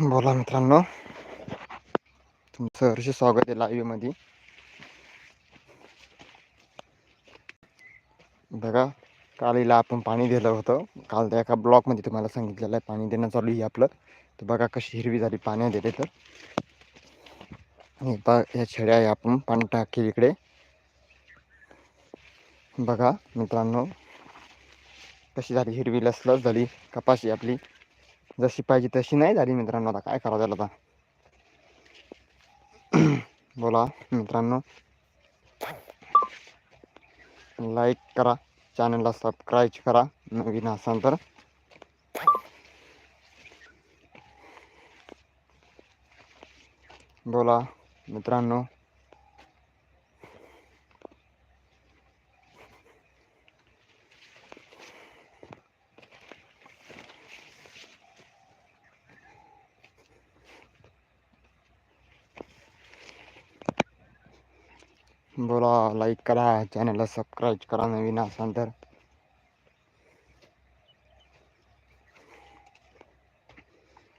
बोला मित्रांनो. तुमचं हर्ष स्वागत आहे लाईव्हमध्ये बघा काल हिला आपण पाणी दिलं होतं. काल त्या एका ब्लॉकमध्ये तुम्हाला सांगितलेलं आहे पाणी देणं चालू आहे आपलं. तर बघा कशी हिरवी झाली पाणी दिले तर. बघा या छेड्या आहे आपण पाणी टाकेल इकडे. बघा मित्रांनो कशी झाली हिरवी लसलस झाली कपाशी आपली. जशी पाहिजे तशी नाही झाली मित्रांनो. आता काय करावं त्याला आता? बोला मित्रांनो. लाईक करा. चॅनलला सबस्क्राईब करा. नवीन असाल तर. बोला मित्रांनो बोला लाईक करा चॅनलला सबस्क्राईब करा नवीन असाल तर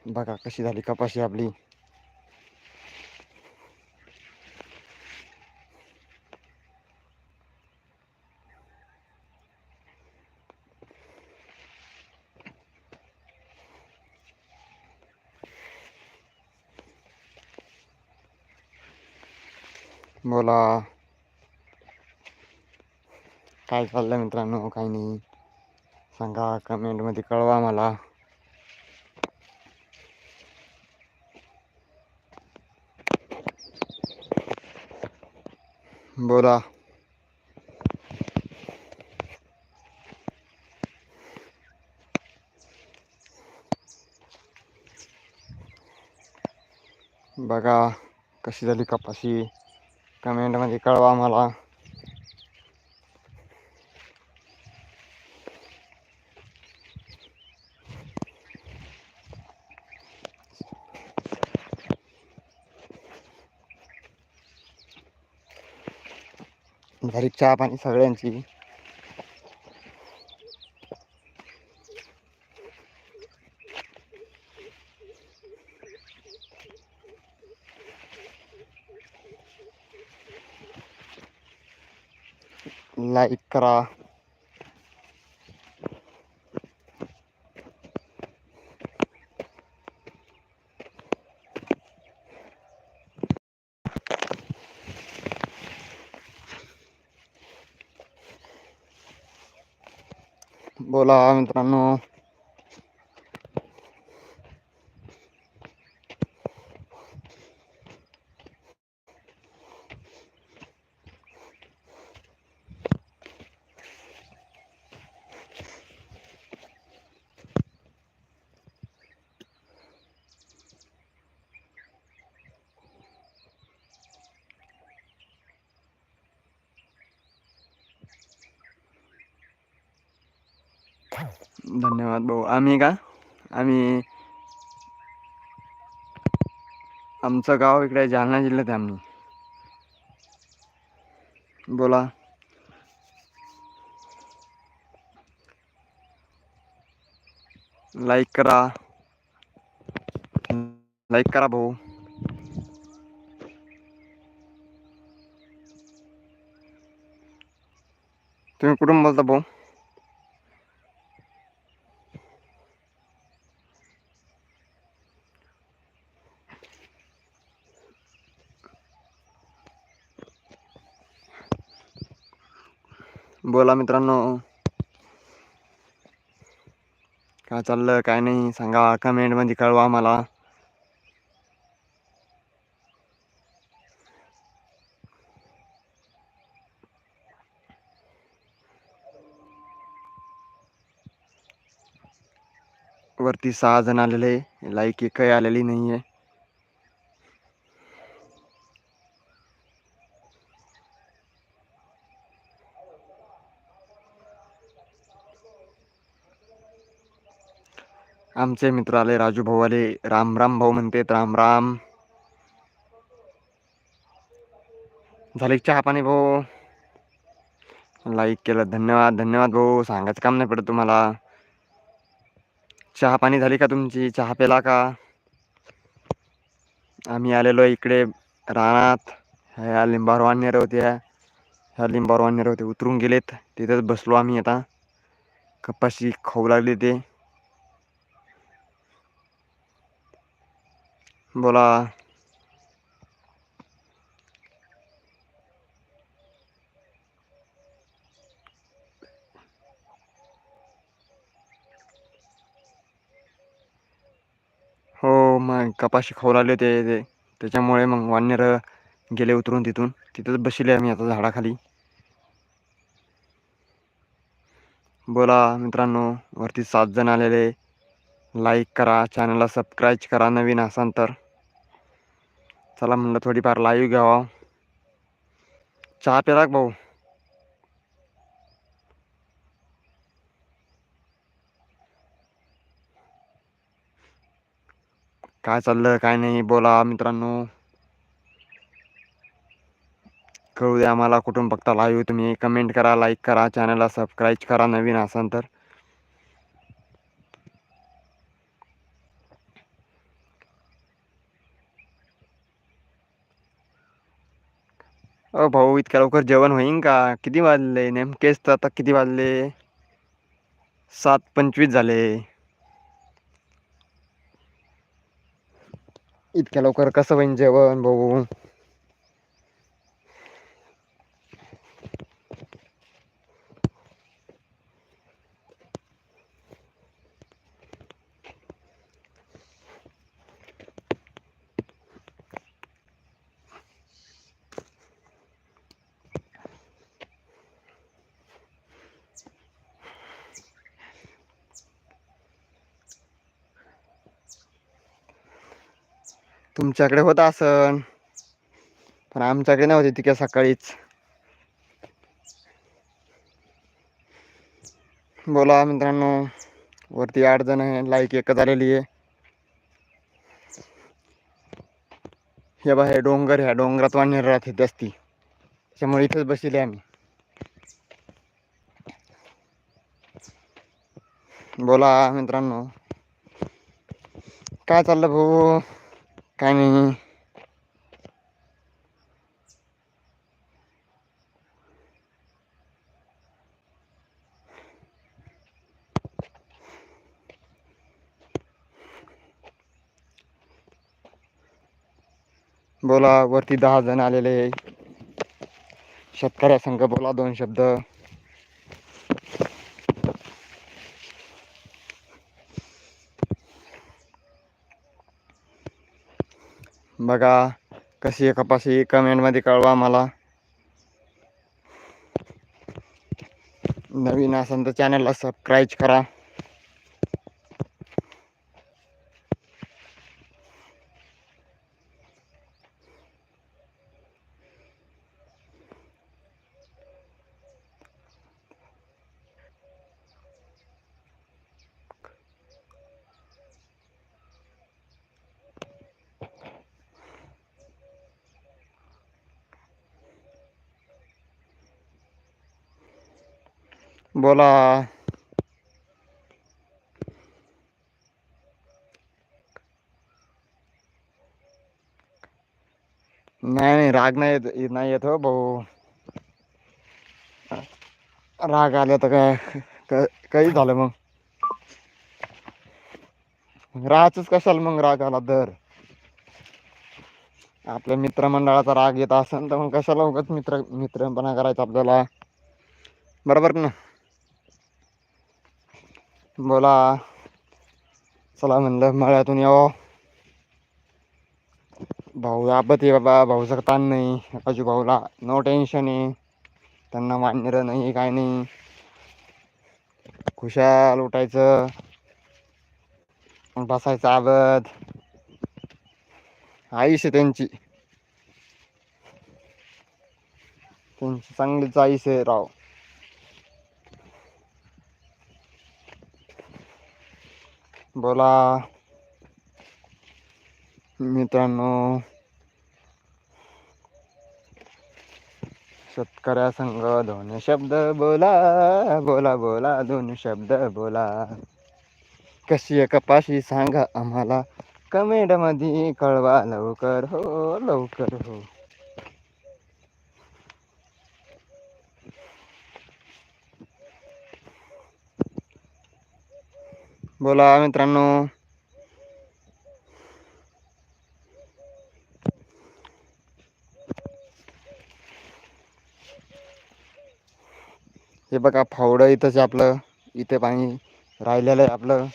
बघा कशी झाली कपाशी आपली बोला काय चाललं मित्रांनो काही नाही सांगा कमेंटमध्ये कळवा मला बोला बघा कशी झाली कपाशी कमेंटमध्ये कळवा मला घरी चहा पाणी सगळ्यांची. लाईक करा. बोला मित्रांनो. धन्यवाद भाऊ. आम्ही का? आम्ही आमचं गाव इकडे जालना जिल्ह्यात आहे आम्ही. बोला. लाईक करा. लाईक करा भाऊ. तुम्ही कुठून बोलता भाऊ? बोला मित्रांनो. चाललं, काय नाही, सांगा कमेंटमध्ये कळवा मला. वरती सहा जण आलेले आलेली नाही आहे आमचे मित्र आले राजू भाऊ आले राम राम भाऊ म्हणतेत राम राम. झाले चहा पाणी भाऊ. लाईक केलं धन्यवाद धन्यवाद भाऊ. सांगायचं काम नाही पडत तुम्हाला. चहा पाणी झाली का तुमची? चहा पेला का? आम्ही आलेलो इकडे रानात. ह्या लिंबारवान वाननेर होत्या ह्या लिंबारवान वाननेर होते उतरून गेलेत. तिथेच बसलो आम्ही आता. कपाशी खाऊ लागले ते. बोला. हो मग कपाशी खाऊ लागले ते ते. त्याच्यामुळे मग वानर गेले उतरून तिथून. तिथंच बसले आम्ही आता झाडाखाली. बोला मित्रांनो वरती सात जण आलेले. लाईक करा चॅनलला सबस्क्राईब करा नवीन असाल तर. चला म्हणलं थोडीफार लाईव्ह घ्यावा. चहा पेला भाऊ? काय चाललं काय नाही बोला मित्रांनो. कळू द्या आम्हाला कुठून बघता लाईव्ह तुम्ही. कमेंट करा लाईक करा चॅनलला सबस्क्राईब करा नवीन असाल तर. अ भाऊ इतक्या लवकर जेवण होईन का? किती वाजले? नेमकेच तर आता किती वाजले? सात पंचवीस झाले. इतक्या लवकर कसं होईन जेवण भाऊ? तुमच्याकडे होता असन. पण आमच्याकडे नव्हती तिकडे सकाळीच. बोला मित्रांनो वरती आठ जण आहे लाईक एकच आलेली आहे. हे बा हे डोंगर ह्या डोंगरात वाढणार राहते जास्ती. त्याच्यामुळे इथेच बसले आम्ही. बोला मित्रांनो काय चाललं भाऊ? काय नाही बोला वरती दहा जण आलेले शेतकऱ्या संघ बोला दोन शब्द. बघा कशी आहे कपाशी? कमेंटमध्ये कळवा मला. नवीन असेल तर चॅनलला सबस्क्राईब करा. बोला. नाही नाही राग नाही येत नाही येत हो भाऊ. राग आला तर काय काही झालं मग? राहच कशाला मग राग आला तर आपल्या मित्रमंडळाचा राग येत असेल तर मग कशाला उगाच मित्र मित्रपणा करायचा आपल्याला? बरोबर ना बोला. चला म्हणलं मळ्यातून यावं. भाऊ आपत आहे बाबा भाऊचं ताण नाही. एकाची भाऊला नो टेन्शन आहे. त्यांना मान्य नाही काय नाही. खुशाल उठायचं. बसायचं आबद आयुष्य त्यांची. त्यांची चांगलीच आयुष्य आहे राव. बोला. मित्रांनो शेतकऱ्या संघ दोन शब्द बोला बोला बोला दोन शब्द बोला. कशी आहे कपाशी सांगा आम्हाला. कमेंटमध्ये कळवा लवकर हो लवकर हो. बोला मित्रांनो. हे बघा फावडं इथंच आपलं इथे पाणी राहिलेलं आहे आपलं.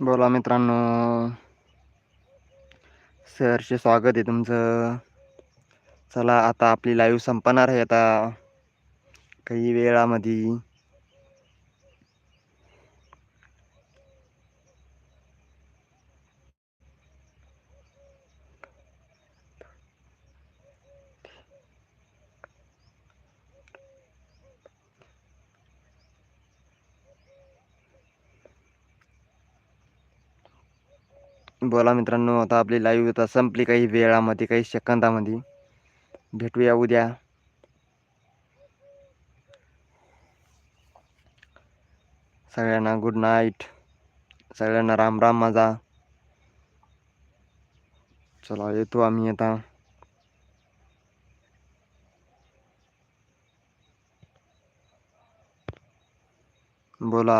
बोला मित्रांनो. सरचे स्वागत आहे तुमचं. चला आता आपली लाईव्ह संपणार आहे आता. काही वेळामध्ये. बोला मित्रांनो आता आपली लाईव्ह आता संपली काही वेळामध्ये काही सेकंदामध्ये. भेटूया उद्या. सगळ्यांना गुड नाईट सगळ्यांना राम राम माझा. चला येतो आम्ही आता. बोला.